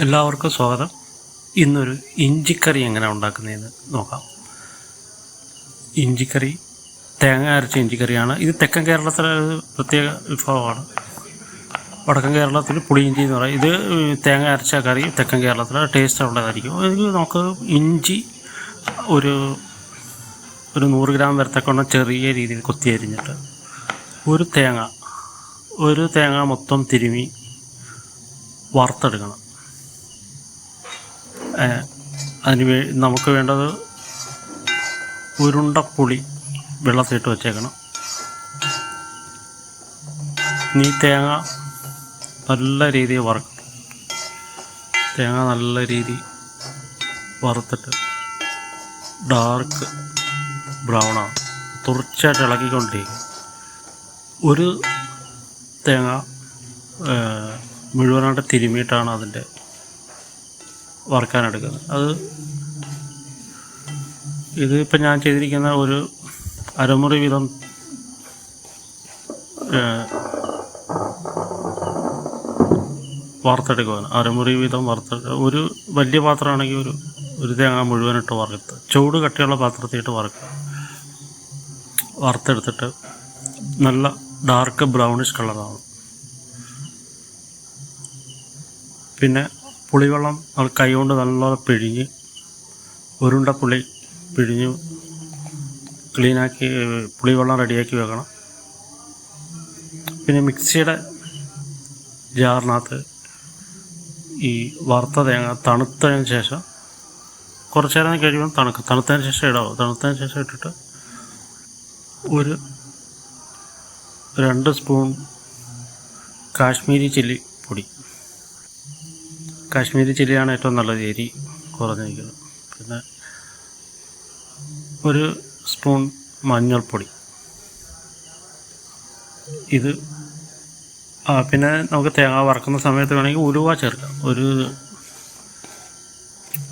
എല്ലാവർക്കും സ്വാഗതം. ഇന്നൊരു ഇഞ്ചിക്കറി എങ്ങനെ ഉണ്ടാക്കുന്നതെന്ന് നോക്കാം. ഇഞ്ചിക്കറി തേങ്ങ അരച്ച ഇഞ്ചിക്കറിയാണ്. ഇത് തെക്കൻ കേരളത്തിലെ പ്രത്യേക വിഭവമാണ്. വടക്കൻ കേരളത്തിൽ പുളിയിഞ്ചി എന്ന് പറയും. ഇത് തേങ്ങ അരച്ച കറി തെക്കൻ കേരളത്തിലെ ടേസ്റ്റ് ഉള്ളതായിരിക്കും. ഇത് നമുക്ക് ഇഞ്ചി ഒരു ഒരു നൂറ് ഗ്രാം വരത്തക്കൊണ്ട് ചെറിയ രീതിയിൽ കൊത്തി അരിഞ്ഞിട്ട് ഒരു തേങ്ങ ഒരു തേങ്ങ മൊത്തം തിരുമി വറുത്തെടുക്കണം. അതിന് വേ നമുക്ക് വേണ്ടത് ഉരുണ്ട പുളി വെള്ളത്തിലിട്ട് വച്ചേക്കണം. നീ തേങ്ങ നല്ല രീതിയിൽ വറുക്കണം തേങ്ങ നല്ല രീതി വറുത്തിട്ട് ഡാർക്ക് ബ്രൗണാണ് തുടർച്ചയായിട്ട് ഇളക്കിക്കൊണ്ടിരിക്കും ഒരു തേങ്ങ മുഴുവനായിട്ട് തിരുമിയിട്ടാണ് അതിന്റെ വറുക്കാനെടുക്കുന്നത്. അത് ഇത് ഞാൻ ചെയ്തിരിക്കുന്ന ഒരു അരമുറി വീതം വറുത്തെടുക്കുവാൻ അരമുറി വീതം വറുത്ത ഒരു വലിയ പാത്രമാണെങ്കിൽ ഒരു ഒരു തേങ്ങ മുഴുവനിട്ട് വറുത്ത് ചൂട് കട്ടിയുള്ള പാത്രത്തിലിട്ട് വറുക്കുക. വറുത്തെടുത്തിട്ട് നല്ല ഡാർക്ക് ബ്രൗണിഷ് കളറാവും. പിന്നെ പുളിവെള്ളം നമ്മൾ കൈകൊണ്ട് നല്ലോണം പിഴിഞ്ഞ് ഉരുണ്ട പുളി പിഴിഞ്ഞ് ക്ലീനാക്കി പുളിവെള്ളം റെഡിയാക്കി വെക്കണം. പിന്നെ മിക്സിയുടെ ജാറിനകത്ത് ഈ വറുത്ത തേങ്ങ തണുത്തതിന് ശേഷം കുറച്ച് നേരം കഴിയുമ്പോൾ തണുക്കും തണുത്തതിന് ശേഷം ഇടാവും. തണുത്തതിന് ശേഷം ഇട്ടിട്ട് ഒരു രണ്ട് സ്പൂൺ കാശ്മീരി ചില്ലി പൊടി കാശ്മീരി ചില്ലിയാണ് ഏറ്റവും നല്ലത് എരി കുറഞ്ഞിരിക്കുന്നത്. പിന്നെ ഒരു സ്പൂൺ മഞ്ഞൾപ്പൊടി. ഇത് ആ പിന്നെ നമുക്ക് തേങ്ങ വറക്കുന്ന സമയത്ത് വേണമെങ്കിൽ ഉലുവ ചേർക്കാം. ഒരു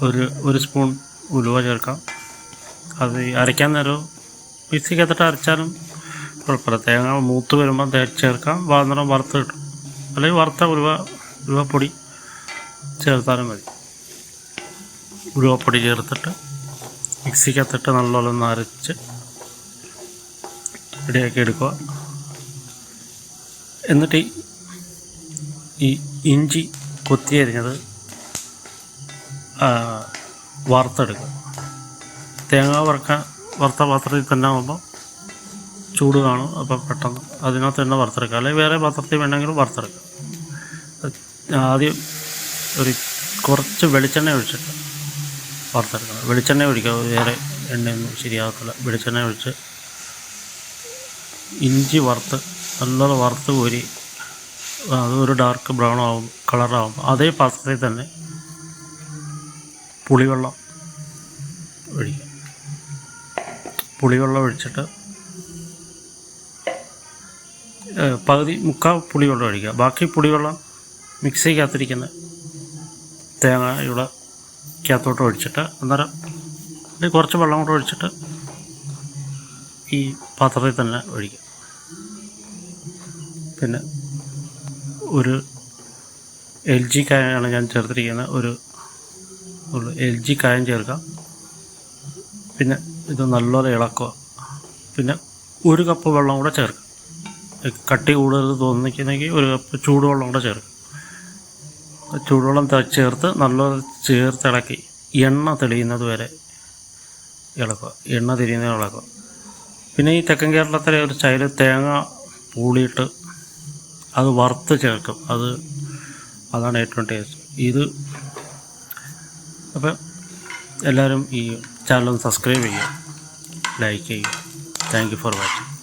ഒരു ഒരു സ്പൂൺ ഉലുവ ചേർക്കാം. അത് അരയ്ക്കാൻ നേരം മിക്സിക്കത്തിട്ട് അരച്ചാലും കുഴപ്പമില്ല. തേങ്ങ മൂത്ത് വരുമ്പോൾ ചേർക്കാം. വാന്നേരം വറുത്ത് കിട്ടും. അല്ലെങ്കിൽ വറുത്ത ഉലുവ ഉലുവപ്പൊടി ചേർത്താലും മതി. ഉരുവപ്പൊടി ചേർത്തിട്ട് മിക്സിക്കകത്തിട്ട് നല്ലോണം ഒന്ന് അരച്ച് റെഡിയാക്കി എടുക്കുക. എന്നിട്ട് ഈ- ഇഞ്ചി കൊത്തി അരിഞ്ഞത് ആ, വറുത്തെടുക്കുക. തേങ്ങ വറുക്കാൻ വറുത്ത പാത്രത്തിൽ തന്നെ ആകുമ്പോൾ ചൂട് കാണും. അപ്പോൾ പെട്ടെന്ന് അതിനകത്ത് തന്നെ വറുത്തെടുക്കുക. അല്ലെങ്കിൽ വേറെ പാത്രത്തിൽ വേണമെങ്കിലും വറുത്തെടുക്കുക ആദ്യം ഒരു കുറച്ച് വെളിച്ചെണ്ണ ഒഴിച്ചിട്ട് വറുത്തെടുക്കണം. വെളിച്ചെണ്ണ ഒഴിക്കുക. വേറെ എണ്ണയൊന്നും ശരിയാകത്തില്ല. വെളിച്ചെണ്ണ ഒഴിച്ച് ഇഞ്ചി വറുത്ത് നല്ലോണം വറുത്ത് കോരി അത് ഒരു ഡാർക്ക് ബ്രൗൺ ആവും കളറാവും അതേ പാത്രത്തിൽ തന്നെ പുളിവെള്ളം ഒഴിക്കുക. പുളിവെള്ളം ഒഴിച്ചിട്ട് പകുതി മുക്കാൽ പുളിവെള്ളം ഒഴിക്കുക. ബാക്കി പുളിവെള്ളം മിക്സിക്കകത്തിരിക്കുന്ന തേങ്ങയുടെ ക്യാത്തോട്ട് ഒഴിച്ചിട്ട് അന്നേരം കുറച്ച് വെള്ളം കൂടെ ഒഴിച്ചിട്ട് ഈ പാത്രത്തിൽ തന്നെ ഒഴിക്കും. പിന്നെ ഒരു എൽ ജി കായാണ് ഞാൻ ചേർത്തിരിക്കുന്നത് ഒരു എൽ ജി കായം ചേർക്കാം. പിന്നെ ഇത് നല്ലപോലെ ഇളക്കുക. പിന്നെ ഒരു കപ്പ് വെള്ളം കൂടെ ചേർക്കാം. കട്ടി കൂടുതൽ തോന്നിക്കുന്നെങ്കിൽ ഒരു കപ്പ് ചൂടുവെള്ളം കൂടെ ചേർക്കാം. ചൂടുവെള്ളം ചേർത്ത് നല്ലോണം ചേർത്ത് ഇളക്കി എണ്ണ തെളിയുന്നത് വരെ ഇളക്കുക. എണ്ണ തിരിയുന്നത് ഇളക്കുക. പിന്നെ ഈ തെക്കൻ കേരളത്തിലെ ഒരു സ്റ്റൈൽ തേങ്ങ പൂളിയിട്ട് അത് വറുത്ത് ചേർക്കും. അത് അതാണ് ഏറ്റവും ടേസ്റ്റ്. ഇത് അപ്പം എല്ലാവരും ഈ ചാനൽ ഒന്ന് സബ്സ്ക്രൈബ് ചെയ്യുക ലൈക്ക് ചെയ്യുക. Thank you for watching.